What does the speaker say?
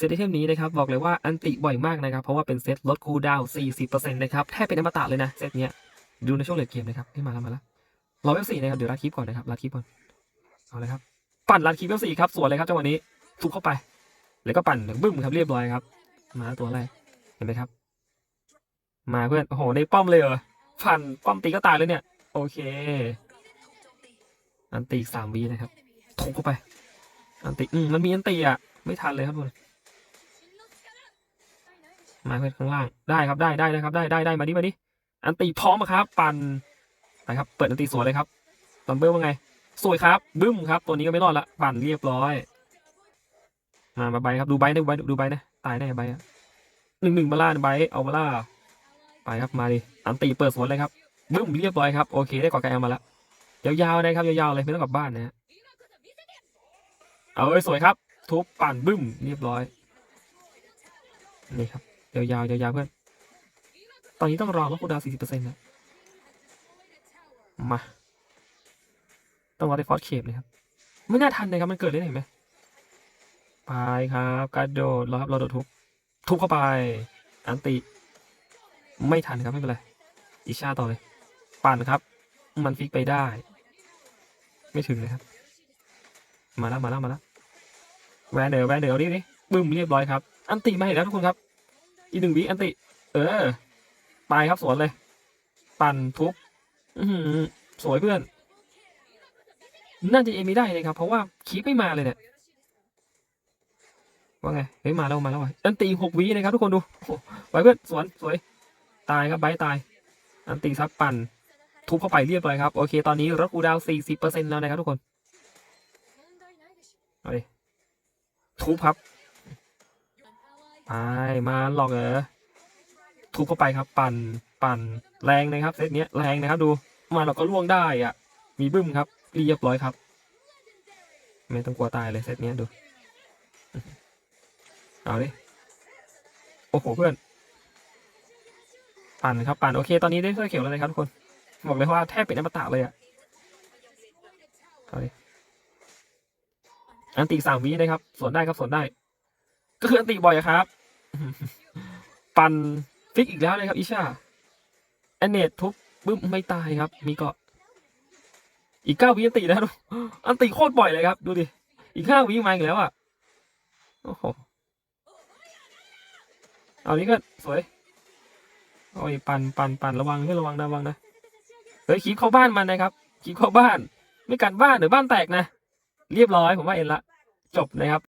เซตไอเทมนี้นะครับบอกเลยว่าอันติบ่อยมากนะครับ เพราะว่าเป็นเซตลดคูลดาวน์40%นะครับแทบเป็นอมตะเลยนะเซตเนี้ยดูในช่วงเลดเกมนะครับให้มาแล้วมาแล้วรอเวฟสี่นะครับเดี๋ยวรัดคลิปก่อนนะครับรัดคลิปก่อนเอาเลยครับปั่นรัดคลิปเวฟสี่ครับสวนเลยครับจังหวะนี้ทุบเข้าไป แล้วก็ปั่นบึ้มครับเรียบร้อยครับ มาตัวแรกเห็นไหมครับ มาเพื่อนโอ้โหในป้อมเลยเหรอฟันป้อมตีก็ตายเลยเนี่ยโอเค อันตีสามวีนะครับทุบเข้าไป อันตีอืมมันมีอันตีอะไม่ทันเลยครับทุกคน มาเพื่อนข้างล่างได้ครับได้ได้นะครับ ได้ได้ได้มาดิมาดิอันตีพร้อมครับ ปั่นไปครับ เปิดอันตีสวยเลยครับตัมเบิลว่าไง สวยครับ บึ้มครับ ตัวนี้ก็ไม่รอดละปั่นเรียบร้อย มาใบครับดูใบนะดูใบดูใบนะตายแน่ใบหนึ่งหนึ่งมาล่าใบเอามาล่าไปครับมาดิอันตีเปิดสวนเลยครับบึ้มเรียบร้อยครับโอเคได้กว่าไกเอามาละยาวๆนะครับยาวๆเลยไม่ต้องกลับบ้านนะฮะเอาเอ้ยสวยครับ ทุบปั่นบึ้มเรียบร้อยนี่ครับ ยาวๆยาวๆเพื่อนตอนนี้ต้องรอว่าคูดาวสี่สิบเปอร์เซ็นต์นะมาต้องรอได้ฟอสเคปเลยครับ ไม่น่าทันเลยครับมันเกิดได้ไหนไหมไปครับกระโดดรอครับราโดดทุบทุบเข้าไป อันติ ไม่ทันครับไม่เป็นไรอีชาต่อเลย ปั่นครับ มันฟิกไปได้ ไม่ถึงเลยครับ มาแล้วมาแล้วมาแล้วแวนเดอร์แวนเดอร์นี่นี่บึ้มเรียบร้อยครับ อันติมาอีกแล้วทุกคนครับ อีกหนึ่งวิอันติ เออไปครับสวนเลย ปั่นทุบสวยเพื่อน น่าจะเอม่ได้เลยครับ เพราะว่าคีปไม่มาเลยเนี่ย ว่าไง เฮ้ยมาแล้วมาแล้วอันตีหกวินะครับทุกคนดูไว้เพื่อนสวนสวย ตายครับไบตาย อันตีซับปั่น ทุบเข้าไปเรียบร้อยครับ โอเค ตอนนี้รถกูดาวสี่สิบเปอร์เซ็นต์แล้วนะครับทุกคนเอาดิทุบครับ ไปมาหลอกเหรอทุบเข้าไปครับ ปั่นปั่นแรงนะครับเซตเนี้ยแรงนะครับดูมาเราก็ล่วงได้อะ มีบึ้มครับเรียบร้อยครับ ไม่ต้องกลัวตายเลยเซตเนี้ยดู เอาดิโอ้โหเพื่อน ปั่นครับปั่นโอเค ตอนนี้ได้เสื้อเขียวแล้วนะครับทุกคนบอกเลยว่าแทบเป็นอมตะเลยอะเอาดิอันตีสามวินะครับสวนได้ครับสวนได้ ก็คืออันตีบ่อยครับ ปั่นฟิกอีกแล้วนะครับ อิชาแอนเนตทุบบึ้มไม่ตายครับ มีเกาะ อีกเก้าวิอันตีนะดูอันตีโคตรบ่อยเลยครับ ดูดิ อีกห้าวิมาอีกแล้วอะ โอ้โห เอานี้ก็สวยโอ้ยปันปันปันระวังให้ระวังนะระวังนะ เฮ้ยขีบเข้าบ้านมันนะครับขีบเข้าบ้าน ไม่กันบ้านเดี๋ยวบ้านแตกนะ เรียบร้อยผมว่าเอ็นละ จบนะครับ